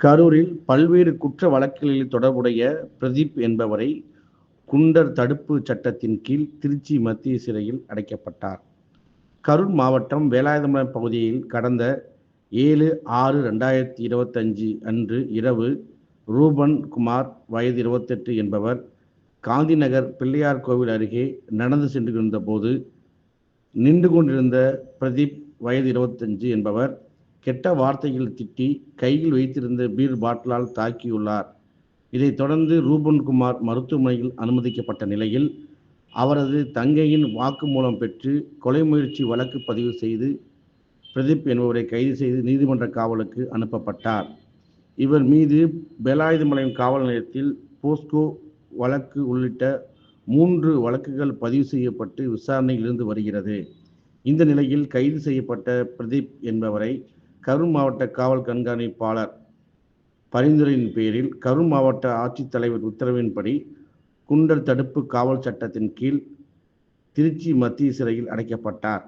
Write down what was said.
கரூரில் பல்வேறு குற்ற வழக்குகளில் தொடர்புடைய பிரதீப் என்பவரை குண்டர் தடுப்பு சட்டத்தின் கீழ் திருச்சி மத்திய சிறையில் அடைக்கப்பட்டார். கரூர் மாவட்டம் வேலாயுதமலம் பகுதியில் கடந்த ஏழு ஆறு ரெண்டாயிரத்தி இருபத்தஞ்சு அன்று இரவு ரூபன் குமார் வயது இருபத்தெட்டு என்பவர் காந்திநகர் பிள்ளையார் கோவில் அருகே நடந்து சென்று இருந்தபோது நின்று கொண்டிருந்த பிரதீப் வயது இருபத்தஞ்சு என்பவர் கெட்ட வார்த்தைகள் திட்டி கையில் வைத்திருந்த பீர் பாட்டிலால் தாக்கியுள்ளார். இதைத் தொடர்ந்து ரூபன்குமார் மருத்துவமனையில் அனுமதிக்கப்பட்ட நிலையில் அவரது தங்கையின் வாக்குமூலம் பெற்று கொலை முயற்சி வழக்கு பதிவு செய்து பிரதீப் என்பவரை கைது செய்து நீதிமன்ற காவலுக்கு அனுப்பப்பட்டார். இவர் மீது பேலாயுதமலையின் காவல் நிலையத்தில் போஸ்கோ வழக்கு உள்ளிட்ட மூன்று வழக்குகள் பதிவு செய்யப்பட்டு விசாரணையில் இருந்து வருகிறது. இந்த நிலையில் கைது செய்யப்பட்ட பிரதீப் என்பவரை கரூர் மாவட்ட காவல் கண்காணிப்பாளர் பரிந்துரையின் பேரில் கரூர் மாவட்ட ஆட்சித்தலைவர் உத்தரவின்படி குண்டர் தடுப்பு காவல் சட்டத்தின் கீழ் திருச்சி மத்திய சிறையில் அடைக்கப்பட்டார்.